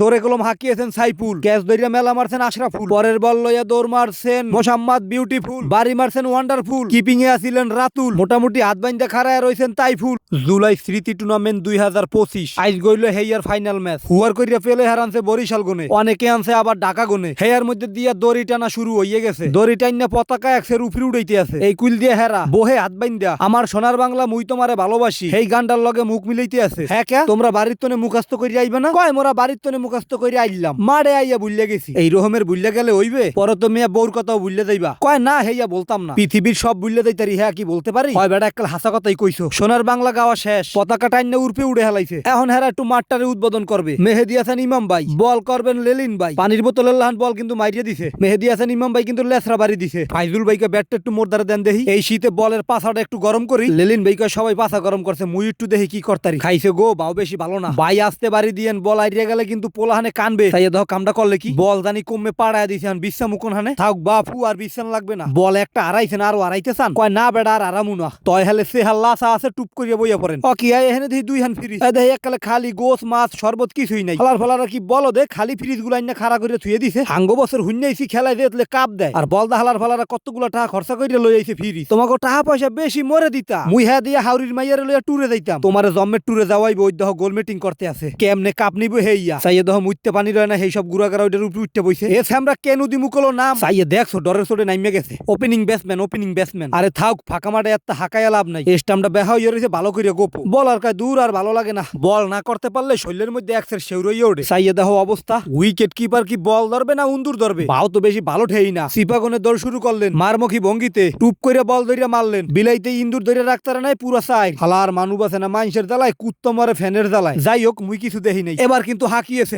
দৌড়ে কলম হাঁকিয়েছেন সাইফুল। ক্যাচ দইরা মেলা মারছেন আশরাফুল। পরের বল লইয়া দৌড় মারছেন মোসাম্মদ বিউটিফুল। বাড়ি মারছেন ওয়ান্ডারফুল। কিপিং এ আছিলেন রাতুল। মোটামুটি হাত বাইন্দা খাড়ায় রয়েছেন তাইফুল। জুলাই স্মৃতি টুর্নামেন্ট দুই হাজার পঁচিশ। আইস গইল হেয়ার ফাইনাল ম্যাচ। হুয়ার করিয়া ফেলে হারানছে বরিশাল গনে। অনেকে আনছে আবার ঢাকা গনে। হেয়ার মধ্যে দিয়া দড়ি টানা শুরু হইয়ে গেছে। দড়ি টাইনা পতাকা একসের উপরে উড়াইতে আছে। এই কুইল দিয়ে হেরা, বহে হাত বাইন্দা আমার সোনার বাংলা মুই তোমারে ভালোবাসি। এই গানটার লগে মুখ মিলাইতে আছে। হ্যাঁ তোমরা বাড়ির তনে মুখাস্ত করিয়া আইবে না? কয় মোরা বাড়ির তনে মুখাস্ত করিয়া আইলাম। মারে আইয়া বুঝলে গেছি। এই রকমের বুঝলে গেলে হইবে? পরে তো মেয়া বউর কথাও বুঝলে যাইবা। কয় না হেইয়া বলতাম না। পৃথিবীর সব বুঝলে যাইতারি হ্যাঁ কি বলতে পারি? কয় বেটা এককাল হাসা কথাই কইছো। সোনার বাংলা গাওয়া শেষ। পতাকা টাইনা উর্পে উড়ে হেলাইছে। এখন হেরা একটু মাঠটারে উদ্বোধন করবে। মেহেদি হাসান ইমাম ভাই। বল করবেন লেলিন ভাই। পানির বোতলের লাহান বল কিন্তু মাইরিয়ে দিছে। মেহেদি হাসান ইমাম ভাই কিন্তু লেসরা বাড়ি দিছে। ফাইজুল ভাইকে ব্যাটটা একটু মোরদারে দেন দেখি এই শীতে বলের পাছাটা একটু গরম করি। লেলিন ভাইকে সবাই পাছা গরম করছে। মুই একটু দেখি কি করতারি। খাইছে গো বাও বেশি ভালো না। ভাই আসতে বাড়ি দিয়েন বল আইরিয়া গেলে কিন্তু পোলাহানে কানবে। তাই দেখো কামটা করলে কি? বল জানি কমে পাড়ায় দিছে বিশ্রাম মুকুন হানে। থাক বাপু আর বিশ্রাম লাগবে না। বল একটা আড়াইছেন আরও আড়াইতে চান? কয় না বেড়া আর আরামু না। তয় হেলে সে হাল্লা আসা আছে টুপ করিয়া বইয়া পড়েন। ও কি আয় এখানে দেখি দুই হান ফ্রিজ। এই দেখি এককালে খালি গোস মাছ শরবত কিছুই নাই। ফলার ফলার কি বলো দে খালি ফ্রিজগুলা না খাড়া করে থুয়ে দিছে। হাঙ্গো বছর হুন্যাইছি খেলায় দিয়ে কাপ দেয়। আর বলদা হালার ফালার কতগুলো টাকা খরচা করে লই আইছে ফ্রিজ। তোমাকে টাকা পয়সা বেশি মরে দিতা মুই হ্যাঁ দিয়া হাউরির মাইয়ারে লইয়া টুরে যাইতাম। তোমার জম্মের টুরে যাওয়াই বই দহ গোল মিটিং করতে আছে। কেমনে কাপ নিব হেইয়া। চাইয়ে দহ মুইতে পানি রয় না সেই সব গুড়াগাড়া ওইটার উপরে উঠতে বইছে। এ আমরা কেন দি মুকলো নাম? চাইয়ে দেখছ ডরের চোটে গেছে। ওপেনিং ব্যাটসম্যান ওপেনিং ব্যাটসম্যান আরে থাক ফাঁকা মাঠে এত হাকায়া লাভ নাই। স্টামটা বেহা হয়ে রয়েছে ভালো করে গোপ। বল আর কায় দূর আর ভালো লাগে না। বল না করতে পারলে শরীরের মধ্যে একসের সেউরইয়ে ওঠে। চাইয়ে দেখো অবস্থা। উইকেট কিপার কি বল ধরবে না উন্দুর ধরবে? বাও তো বেশি ভালো ঠেই না। সিপাগনে দৌড় শুরু করলেন। মারমুখী ভঙ্গিতে টুপ করে বল ধরিয়া মারলেন। বিলাইতে ইন্দুর ধরে রাখতে নাই পুরা সাই হালার মানুষ আছে না মানুষের জ্বালায় কুত্ত মারে ফ্যানের জ্বালায়। যাই হোক মুই কিছু দেখি নাই। এবার কিন্তু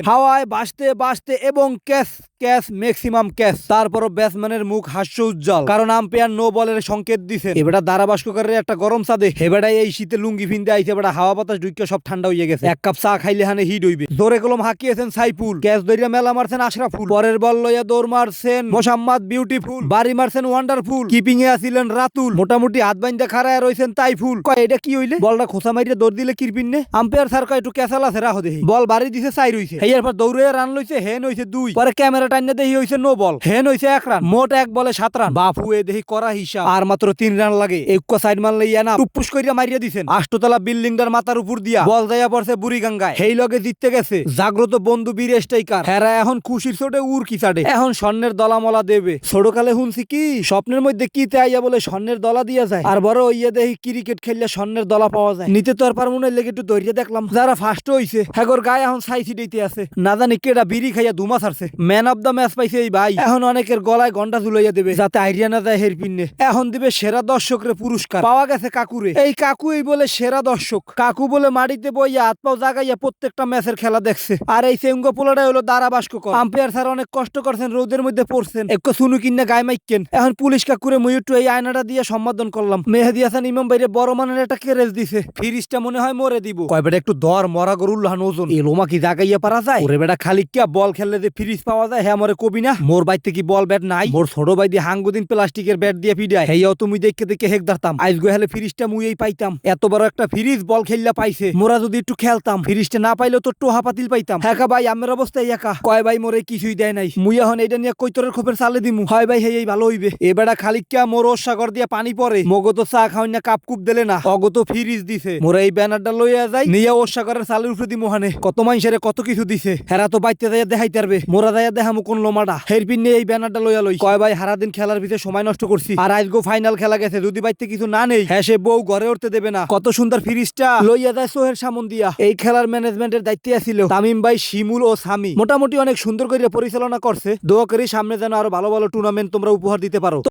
হাঁকিয়েছেন হাওয়ায় বাসতে বাসতে এবং ক্যাচ ক্যাচ ম্যাক্সিমাম ক্যাচ। তারপরও ব্যাটসম্যানের মুখ হাস্য উজ্জ্বল। কারণ আম্পায়ার নো বলের সংকেত দিছেন। এবারে দারাবাস্ককারের একটা গরম চাঁদে এবারে এই শীতে লুঙ্গি ফিনতে আইছে। এবারে হাওয়া বাতাস ঢুকে সব ঠান্ডা হয়ে গেছে। এক কাপ চা খাইলে হানে হিট হইবে। জোরে কলম হাঁকিয়েছেন সাইফুল। ক্যাচ ধরিয়া মেলা মারছেন আশরাফুল। পরের বল লইয়া দৌড় মারছেন মোসাম্মদ বিউটিফুল বাড়ি মারছেন ওয়ান্ডারফুল কিপিং এ আছিলেন রাতুল। মোটামুটি হাত বাইন্দা খাড়ায় রয়েছেন তাইফুল। কয়, এটা কি হইলে? বলটা খোসা মারিয়া দৌড় দিলে কিরপিন নে? আম্পায়ার স্যার কয়, একটু ক্যাসাল আছে, রাহো দেখি। বল বাড়ি দিছে, চাই রইছে। হেয়ার পর দৌড়ে রান লইছে, হেন হইছে দুই। পরে ক্যামেরা টাইনে দেখি হইছে নো বল, হেন হইছে এক রান, মোট এক বলে সাত রান। বাপু, এ দেখি করা হিসাব। আর মাত্র তিন রান লাগে। এক সাইড মারলে ইয়া না টুপুস করিয়া মারিয়া দিছেন। আষ্টতলা বিল্ডিংটার মাথার উপর দিয়া বল যাইয়া পড়ছে বুড়ি গঙ্গায় সেই লগে জিততে গেছে। জাগ্রত বন্ধু বীর স্ট্রাইকার হেরা এখন খুশির চোটে উর কি চাটে। এখন স্বর্ণের দলামলা দেবে। ছোটকালে শুনছি কি, স্বপ্নের মধ্যে কি আইয়া বলে স্বর্ণের দলা দিয়া যায়। আর বড় ইয়ে দেখি ক্রিকেট খেললে স্বর্ণের দলা পাওয়া যায়। নিতে তো আর পারব না লেগে একটু দৌড়িয়ে দেখলাম। যারা ফার্স্ট হইছে হ্যাগর গায়ে এখন সাই ছিটাইতে আছে। না জানি কেডা বিড়ি খাইয়া দুমা ছাড়ছে। ম্যান অফ দ্য ম্যাচ পাইছে এই ভাই। এখন অনেকের গলায় ঘণ্টা ঝুলাইয়া দেবে। যাতে আইডিয়া না যায় হের পিন্নে এখন দিবে সেরা দর্শকরে পুরস্কার। পাওয়া গেছে কাকুরে। এই কাকু এই বলে সেরা দর্শক। কাকু বলে মাটিতে বইয়া হাত পাও জাগাইয়া প্রত্যেকটা ম্যাচের খেলা দেখছে। আর এই সেঙ্গ পোলাটা হলো দারাবাস্ক আম্পায়ার স্যার অনেক কষ্ট করছেন, রোদের মধ্যে পড়ছেন। একটু শুনু কিনা গায়ে মাইকেন এখন পুলিশ কাকুরে একটু এই আয়নাটা দিয়ে সম্বোধন করলাম। মেহেদি হাসান ইমাম বাইরে বড় মানের একটা কেরেজ দিছে। ফিরিজটা মনে হয় মরে দিব। কয় বেটা একটু দর মরা গরুল লাহান ওজন। এ লোমা কি জাগাইয়া পারা যায়। ওরে বেটা খালি কিয়া বল খেললে যে ফ্রিজ পাওয়া যায়? হ্যাঁ মরে কবি না। মোর বাইতে কি বল ব্যাট নাই। মোর ছোট ভাই দিয়ে হাঙ্গুদিন প্লাস্টিকের ব্যাট দিয়ে পিডায় হেয়াও তুমি দেখে দেখে হেক ধরতাম। আইস গো হেলে ফ্রিজটা মুই পাইতাম। এত বড় একটা ফ্রিজ বল খেললা পাইছে। মোরা যদি একটু খেলতাম ফ্রিজটা না পাইলেও তো টোহা পাতিল পাইতাম। হ্যাঁ ভাই আমার অবস্থা একা। কয় ভাই মোরে কিছুই দেয় নাই। মুই এখন এটা নিয়ে কৈতরের খোপের চালে দিমু। হয় ভাই হেই ভালো হইবে। এবারে খালি কিয়া মোর সাগর দিয়া পানি পরে। মগো তো চা খাওয়াই না কাপ কুপ দিলে না। অগত ফ্রিজ দিছে। মোরা এই ব্যানারটা লইয়া যাই নিয়ে ওর সাগরের চালের উপরে দিমু হানে কত মানুষের কত কিছু দিছে। হেরা তো বাইতে দায়া দেখাইতে পারবে। মোরা যাইয়া দেখামু কোন লোমাডা। হের পিন নিয়ে এই ব্যানারটা লইয়া লই। কয় ভাই হারা দিন খেলার ভিতরে সময় নষ্ট করছি। আর আজগো ফাইনাল খেলা গেছে। যদি বাইতে কিছু না নেই হ্যাঁ সে বউ ঘরে উঠতে দেবে না। কত সুন্দর ফ্রিজটা। লইয়া যায় সোহের সামন দিয়া এই খেলার ম্যানেজমেন্টের দায়িত্বে আছিল তামিম ভাই, শিমুল ও সামি। মোটামুটি অনেক সুন্দর করে পরিচালনা করছে। দোয়া করি সামনে যেন আরও ভালো ভালো টুর্নামেন্ট তোমরা উপহার দিতে পারো।